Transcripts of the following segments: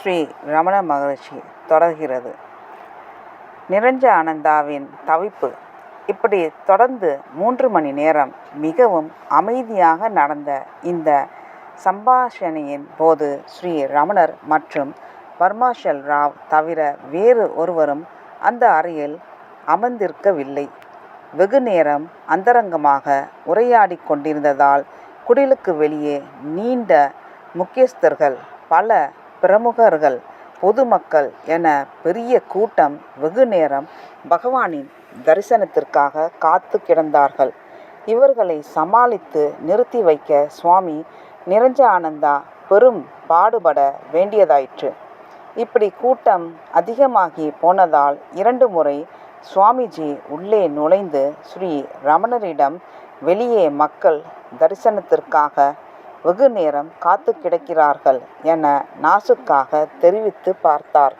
ஸ்ரீ ரமண மகரிஷி தொடர்கிறது. நிரஞ்ச ஆனந்தாவின் தவிப்பு. இப்படி தொடர்ந்து மூன்று மணி நேரம் மிகவும் அமைதியாக நடந்த இந்த சம்பாஷணையின் போது ஸ்ரீ ரமணர் மற்றும் பர்மாஷல் ராவ் தவிர வேறு ஒருவரும் அந்த அறையில் அமர்ந்திருக்கவில்லை. வெகு நேரம் அந்தரங்கமாக உரையாடி கொண்டிருந்ததால் குடிலுக்கு வெளியே நீண்ட முக்கியஸ்தர்கள் பல பிரமுகர்கள் பொதுமக்கள் என பெரிய கூட்டம் வெகு நேரம் பகவானின் தரிசனத்திற்காக காத்து கிடந்தார்கள். இவர்களை சமாளித்து நிறுத்தி வைக்க சுவாமி நிரஞ்ச ஆனந்தா பெரும் பாடுபட வேண்டியதாயிற்று. இப்படி கூட்டம் அதிகமாகி போனதால் இரண்டு முறை சுவாமிஜி உள்ளே நுழைந்து ஸ்ரீ ரமணரிடம் வெளியே மக்கள் தரிசனத்திற்காக வெகு நேரம் காத்து கிடக்கிறார்கள் என நாசுக்காக தெரிவித்து பார்த்தார்.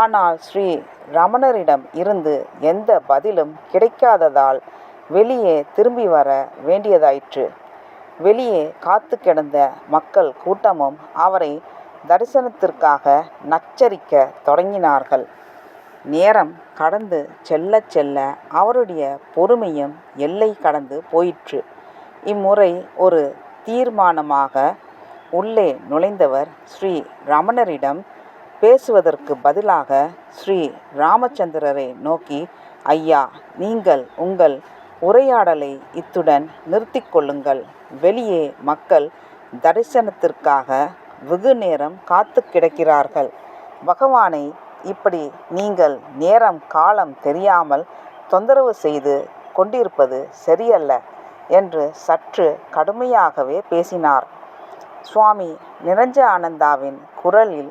ஆனால் ஸ்ரீ ரமணரிடம் இருந்து எந்த பதிலும் கிடைக்காததால் வெளியே திரும்பி வர வேண்டியதாயிற்று. வெளியே காத்து கிடந்த மக்கள் கூட்டமும் அவரை தரிசனத்திற்காக நச்சரிக்க தொடங்கினார்கள். நேரம் கடந்து செல்ல செல்ல அவருடைய பொறுமையும் எல்லை கடந்து போயிற்று. இம்முறை ஒரு தீர்மானமாக உள்ளே நுழைந்தவர் ஸ்ரீ ரமணரிடம் பேசுவதற்கு பதிலாக ஸ்ரீ ராமச்சந்திரரை நோக்கி ஐயா நீங்கள் உங்கள் உரையாடலை இத்துடன் நிறுத்திக் கொள்ளுங்கள். வெளியே மக்கள் தரிசனத்திற்காக வெகு நேரம் காத்து கிடக்கிறார்கள். பகவானை இப்படி நீங்கள் நேரம் காலம் தெரியாமல் தொந்தரவு செய்து கொண்டிருப்பது சரியல்ல. என்று சற்று கடுமையாகவே பேசினார். சுவாமி நிரஞ்ச ஆனந்தாவின் குரலில்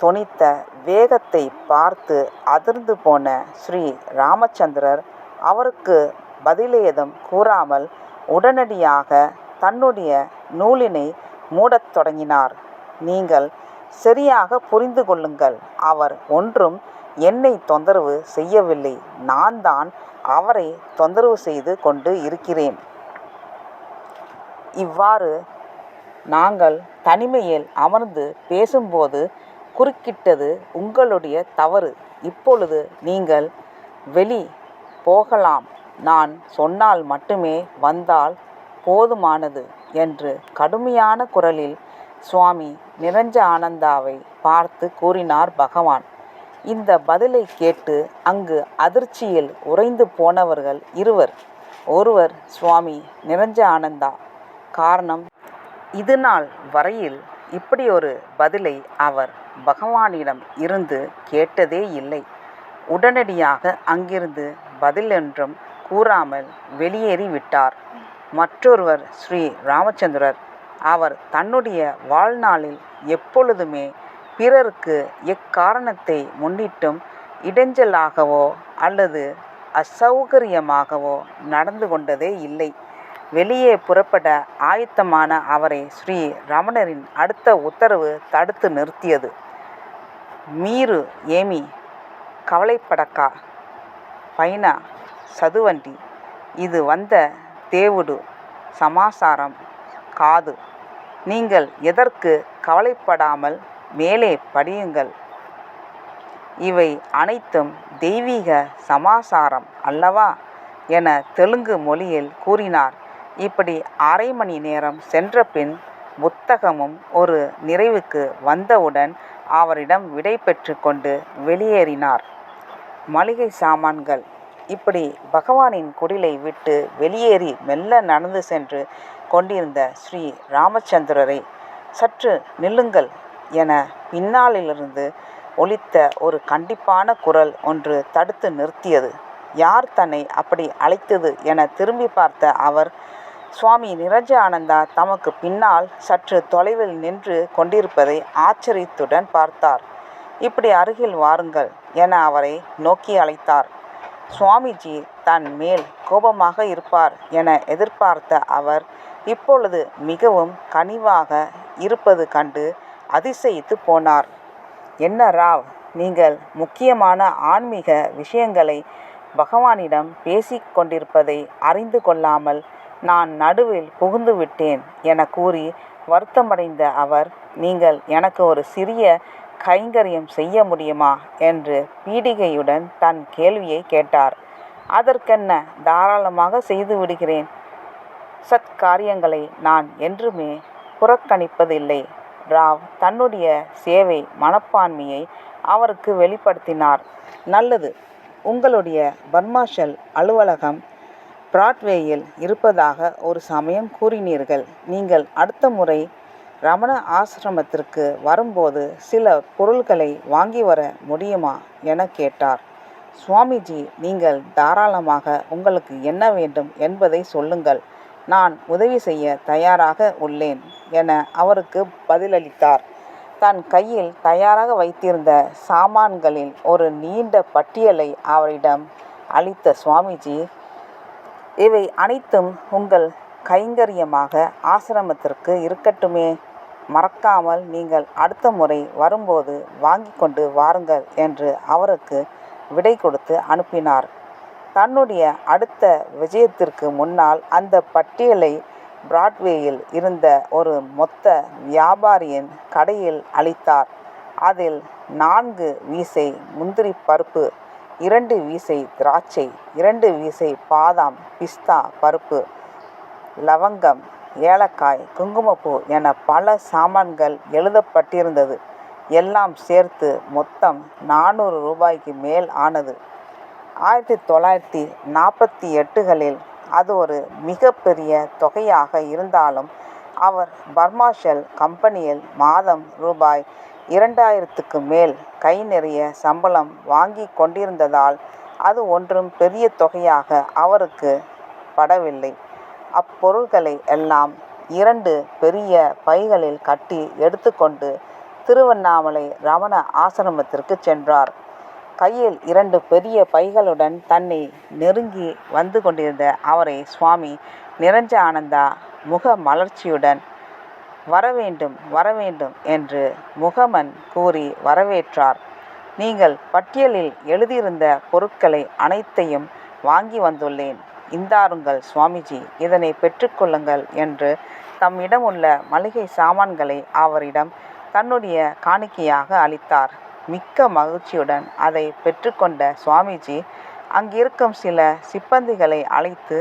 தொனித்த வேகத்தை பார்த்து அதிர்ந்து போன ஸ்ரீ ராமச்சந்திரர் அவருக்கு பதிலேதும் கூறாமல் உடனடியாக தன்னுடைய நூலினை மூடத் தொடங்கினார். நீங்கள் சரியாக புரிந்து கொள்ளுங்கள். அவர் ஒன்றும் என்னை தொந்தரவு செய்யவில்லை. நான் தான் அவரை தொந்தரவு செய்து கொண்டு இருக்கிறேன். இவ்வாறு நாங்கள் தனிமையில் அமர்ந்து பேசும்போது குறுக்கிட்டது உங்களுடைய தவறு. இப்பொழுது நீங்கள் வெளி போகலாம். நான் சொன்னால் மட்டுமே வந்தால் போதுமானது என்று கடுமையான குரலில் சுவாமி நிரஞ்ச ஆனந்தாவை பார்த்து கூறினார் பகவான். இந்த பதிலை கேட்டு அங்கு அதிர்ச்சியில் உறைந்து போனவர்கள் இருவர். ஒருவர் சுவாமி நிரஞ்ச ஆனந்தா காரணம். இது நாள் வரையில் இப்படி ஒரு பதிலை அவர் பகவானிடம் இருந்து கேட்டதே இல்லை. உடனடியாக அங்கிருந்து பதிலொன்றும் கூறாமல் வெளியேறி விட்டார். மற்றொருவர் ஸ்ரீ ராமச்சந்திரர். அவர் தன்னுடைய வாழ்நாளில் எப்பொழுதுமே பிறருக்கு எக்காரணத்தை முன்னிட்டும் இடைஞ்சலாகவோ அல்லது அசௌகரியமாகவோ நடந்து கொண்டதே இல்லை. வெளியே புறப்பட ஆயத்தமான அவரை ஸ்ரீ ரமணரின் அடுத்த உத்தரவு தடுத்து நிறுத்தியது. மீறு ஏமி கவலைப்படக்கா. பைனா சதுவண்டி. இது வந்த தேவுடு சமாசாரம் காது. நீங்கள் எதற்கு கவலைப்படாமல் மேலே படியுங்கள். இவை அனைத்தும் தெய்வீக சமாசாரம் அல்லவா? என தெலுங்கு மொழியில் கூறினார். இப்படி அரை மணி நேரம் சென்ற பின் புத்தகமும் ஒரு நிறைவுக்கு வந்தவுடன் அவரிடம் விடை பெற்று கொண்டு வெளியேறினார். மளிகை சாமான்கள். இப்படி பகவானின் குடிலை விட்டு வெளியேறி மெல்ல நடந்து சென்று கொண்டிருந்த ஸ்ரீ ராமச்சந்திரரை சற்று நில்லுங்கள் என பின்னாலிலிருந்து ஒலித்த ஒரு கண்டிப்பான குரல் ஒன்று தடுத்து நிறுத்தியது. யார் தன்னை அப்படி அழைத்தது என திரும்பி பார்த்த அவர் சுவாமி நிரஜானந்தா தமக்கு பின்னால் சற்று தொலைவில் நின்று கொண்டிருப்பதை ஆச்சரியத்துடன் பார்த்தார். இப்படி அருகில் வாருங்கள் என அவரை நோக்கி அழைத்தார். சுவாமிஜி தன் மேல் கோபமாக இருப்பார் என எதிர்பார்த்த அவர் இப்பொழுது மிகவும் கனிவாக இருப்பது கண்டு அதிசயித்து போனார். என்ன ராவ் நீங்கள் முக்கியமான ஆன்மீக விஷயங்களை பகவானிடம் பேசிக் கொண்டிருப்பதை அறிந்து கொள்ளாமல் நான் நடுவில் புகுந்து விட்டேன் என கூறி வருத்தமடைந்த அவர் நீங்கள் எனக்கு ஒரு சிறிய கைங்கரியம் செய்ய முடியுமா? என்று பீடிகையுடன் தன் கேள்வியை கேட்டார். அதற்கென்ன? தாராளமாக செய்து விடுகிறேன். சத்காரியங்களை நான் என்றுமே புறக்கணிப்பதில்லை. ராவ் தன்னுடைய சேவை மனப்பான்மையை அவருக்கு வெளிப்படுத்தினார். நல்லது. உங்களுடைய பர்மாஷல் அலுவலகம் பிராட்வேயில் இருப்பதாக ஒரு சமயம் கூறினீர்கள். நீங்கள் அடுத்த முறை ரமண ஆசிரமத்திற்கு வரும்போது சில பொருள்களை வாங்கி வர முடியுமா என கேட்டார். சுவாமிஜி நீங்கள் தாராளமாக உங்களுக்கு என்ன வேண்டும் என்பதை சொல்லுங்கள். நான் உதவி செய்ய தயாராக உள்ளேன் என அவருக்கு பதிலளித்தார். தன் கையில் தயாராக வைத்திருந்த சாமான்களின் ஒரு நீண்ட பட்டியலை அவரிடம் அளித்த சுவாமிஜி இவை அனைத்தும் உங்கள் கைங்கரியமாக ஆசிரமத்திற்கு இருக்கட்டுமே. மறக்காமல் நீங்கள் அடுத்த முறை வரும்போது வாங்கி கொண்டு வாருங்கள் என்று அவருக்கு விடை கொடுத்து அனுப்பினார். தன்னுடைய அடுத்த விஜயத்திற்கு முன்னால் அந்த பட்டியலை பிராட்வேயில் இருந்த ஒரு மொத்த வியாபாரியின் கடையில் அளித்தார். அதில் நான்கு வீசை முந்திரி பருப்பு இரண்டு வீசை திராட்சை இரண்டு வீசை பாதாம் பிஸ்தா பருப்பு லவங்கம் ஏலக்காய் குங்குமப்பூ என பல சாமான்கள் எழுதப்பட்டிருந்தது. எல்லாம் சேர்த்து மொத்தம் நானூறு ரூபாய்க்கு மேல் ஆனது. ஆயிரத்தி தொள்ளாயிரத்தி நாற்பத்தி எட்டுகளில் அது ஒரு மிகப்பெரிய தொகையாக இருந்தாலும் அவர் பர்மாஷெல் கம்பெனியில் மாதம் ரூபாய் இரண்டாயிரத்துக்கு மேல் கை நிறைய சம்பளம் வாங்கி கொண்டிருந்ததால் அது ஒன்றும் பெரிய தொகையாக அவருக்கு படவில்லை. அப்பொருள்களை எல்லாம் இரண்டு பெரிய பைகளில் கட்டி எடுத்துக்கொண்டு திருவண்ணாமலை ரமண ஆசிரமத்திற்கு சென்றார். கையில் இரண்டு பெரிய பைகளுடன் தன்னை நெருங்கி வந்து கொண்டிருந்த அவரை சுவாமி நிரஞ்ச ஆனந்தா வரவேண்டும் வரவேண்டும் என்று முகமன் கூறி வரவேற்றார். நீங்கள் பட்டியலில் எழுதியிருந்த பொருட்களை அனைத்தையும் வாங்கி வந்துள்ளேன். இந்தாருங்கள் சுவாமிஜி இதனை பெற்றுக்கொள்ளுங்கள் என்று தம்மிடம் உள்ள மளிகை சாமான்களை அவரிடம் தன்னுடைய காணிக்கையாக அளித்தார். மிக்க மகிழ்ச்சியுடன் அதை பெற்றுக்கொண்ட சுவாமிஜி அங்கிருக்கும் சில சிப்பந்திகளை அழைத்து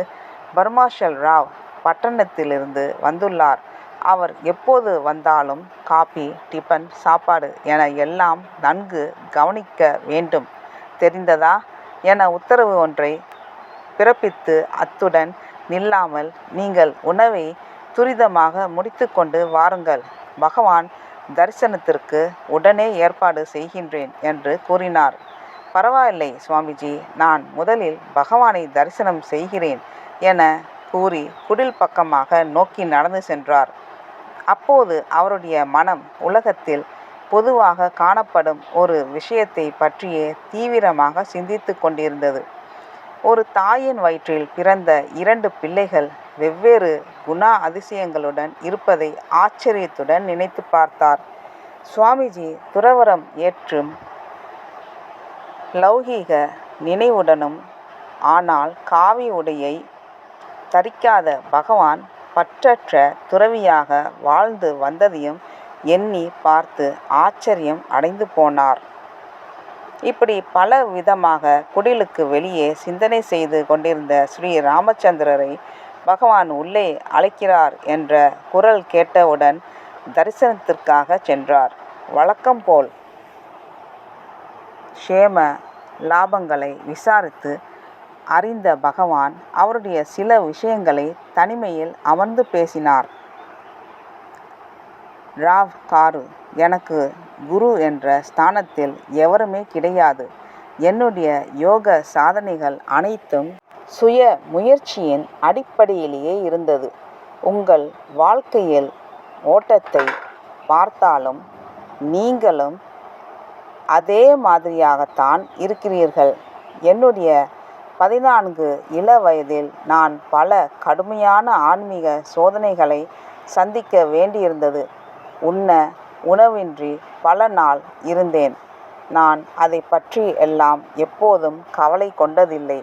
பர்மாஷல் ராவ் பட்டணத்திலிருந்து வந்துள்ளார். அவர் எப்போது வந்தாலும் காபி டிபன் சாப்பாடு என எல்லாம் நன்கு கவனிக்க வேண்டும். தெரிந்ததா? என உத்தரவு ஒன்றை பிறப்பித்து அத்துடன் நில்லாமல் நீங்கள் உணவை துரிதமாக முடித்துக்கொண்டு வாருங்கள். பகவான் தரிசனத்திற்கு உடனே ஏற்பாடு செய்கின்றேன் என்று கூறினார். பரவாயில்லை சுவாமிஜி நான் முதலில் பகவானை தரிசனம் செய்கிறேன் என கூறி குடில் பக்கமாக நோக்கி நடந்து சென்றார். அப்போது அவருடைய மனம் உலகத்தில் பொதுவாக காணப்படும் ஒரு விஷயத்தை பற்றியே தீவிரமாக சிந்தித்து கொண்டிருந்தது. ஒரு தாயின் வயிற்றில் பிறந்த இரண்டு பிள்ளைகள் வெவ்வேறு குணா அதிசயங்களுடன் இருப்பதை ஆச்சரியத்துடன் நினைத்து பார்த்தார். சுவாமிஜி துறவரம் ஏற்றும் லௌகீக நினைவுடனும் ஆனால் காவி உடையை தரிக்காத பகவான் பற்றற்ற துறவியாக வாழ்ந்து வந்ததையும் எண்ணி பார்த்து ஆச்சரியம் அடைந்து போனார். இப்படி பல விதமாக குடிலுக்கு வெளியே சிந்தனை செய்து கொண்டிருந்த ஸ்ரீ ராமச்சந்திரரை பகவான் உள்ளே அழைக்கிறார் என்ற குரல் கேட்டவுடன் தரிசனத்திற்காக சென்றார். வழக்கம் போல் க்ஷேம லாபங்களை விசாரித்து அறிந்த பகவான் அவருடைய சில விஷயங்களை தனிமையில் அமர்ந்து பேசினார். ராவ் காரு எனக்கு குரு என்ற ஸ்தானத்தில் எவருமே கிடையாது. என்னுடைய யோக சாதனைகள் அனைத்தும் சுய முயற்சியின் அடிப்படையிலேயே இருந்தது. உங்கள் வாழ்க்கையில் ஓட்டத்தை பார்த்தாலும் நீங்களும் அதே மாதிரியாகத்தான் இருக்கிறீர்கள். என்னுடைய பதினான்கு இள வயதில் நான் பல கடுமையான ஆன்மீக சோதனைகளை சந்திக்க வேண்டியிருந்தது. உண்ண உணவின்றி பல நாள் இருந்தேன். நான் அதை பற்றி எல்லாம் எப்போதும் கவலை கொண்டதில்லை.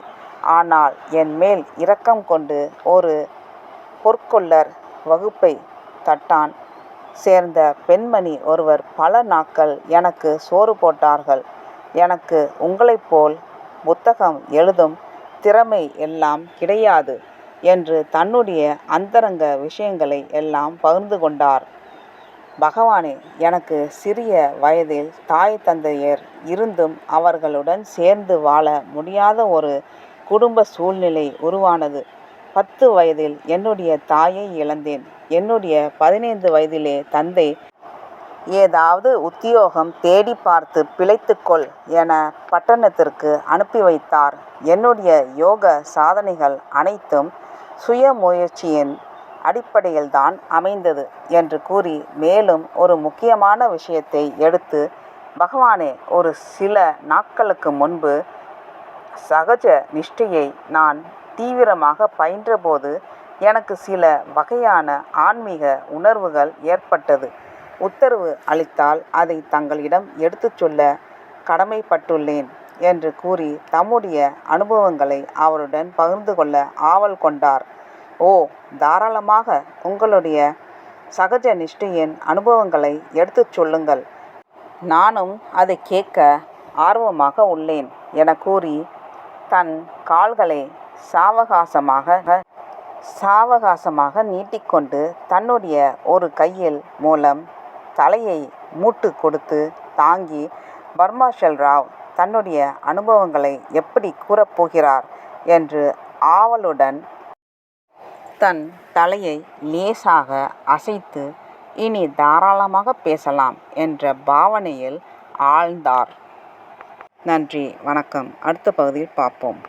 ஆனால் என் மேல் இரக்கம் கொண்டு ஒரு பொற்கொள்ளர் வகுப்பை தட்டான். சேர்ந்த பெண்மணி ஒருவர் பல நாட்கள் எனக்கு சோறு போட்டார்கள். எனக்கு உங்களைப் போல் புத்தகம் எழுதும் திறமை எல்லாம் கிடையாது என்று தன்னுடைய அந்தரங்க விஷயங்களை எல்லாம் பகிர்ந்து கொண்டார். பகவானே எனக்கு சிறிய வயதில் தாய் தந்தையர் இருந்தும் அவர்களுடன் சேர்ந்து வாழ முடியாத ஒரு குடும்ப சூழ்நிலை உருவானது. பத்து வயதில் என்னுடைய தாயை இழந்தேன். என்னுடைய பதினைந்து வயதிலே தந்தை ஏதாவது உத்தியோகம் தேடி பார்த்து பிழைத்துக்கொள் என பட்டணத்திற்கு அனுப்பி வைத்தார். என்னுடைய யோக சாதனைகள் அனைத்தும் சுய முயற்சியின் அடிப்படையில்தான் அமைந்தது என்று கூறி மேலும் ஒரு முக்கியமான விஷயத்தை எடுத்து பகவானே ஒரு சில நாட்களுக்கு முன்பு சகஜ நிஷ்டையை நான் தீவிரமாக பயின்றபோது எனக்கு சில வகையான ஆன்மீக உணர்வுகள் ஏற்பட்டது. உத்தரவு அளித்தால் அதை தங்களிடம் எடுத்துச் சொல்ல கடமைப்பட்டுள்ளேன் என்று கூறி தம்முடைய அனுபவங்களை அவருடன் பகிர்ந்து கொள்ள ஆவல் கொண்டார். ஓ தாராளமாக உங்களுடைய சகஜ நிஷ்டையின் அனுபவங்களை எடுத்துச் சொல்லுங்கள். நானும் அதைக் கேட்க ஆர்வமாக உள்ளேன் என கூறி தன் கால்களை சாவகாசமாக சாவகாசமாக நீட்டிக்கொண்டு தன்னுடைய ஒரு கையில் மூலம் தலையை மூட்டு கொடுத்து தாங்கி பர்மாஷல் ராவ் தன்னுடைய அனுபவங்களை எப்படி கூறப் போகிறார் என்று ஆவலுடன் தன் தலையை லேசாக அசைத்து இனி தாராளமாக பேசலாம் என்ற பாவனையில் ஆழ்ந்தார். நன்றி வணக்கம் அடுத்த பகுதியில் பார்ப்போம்.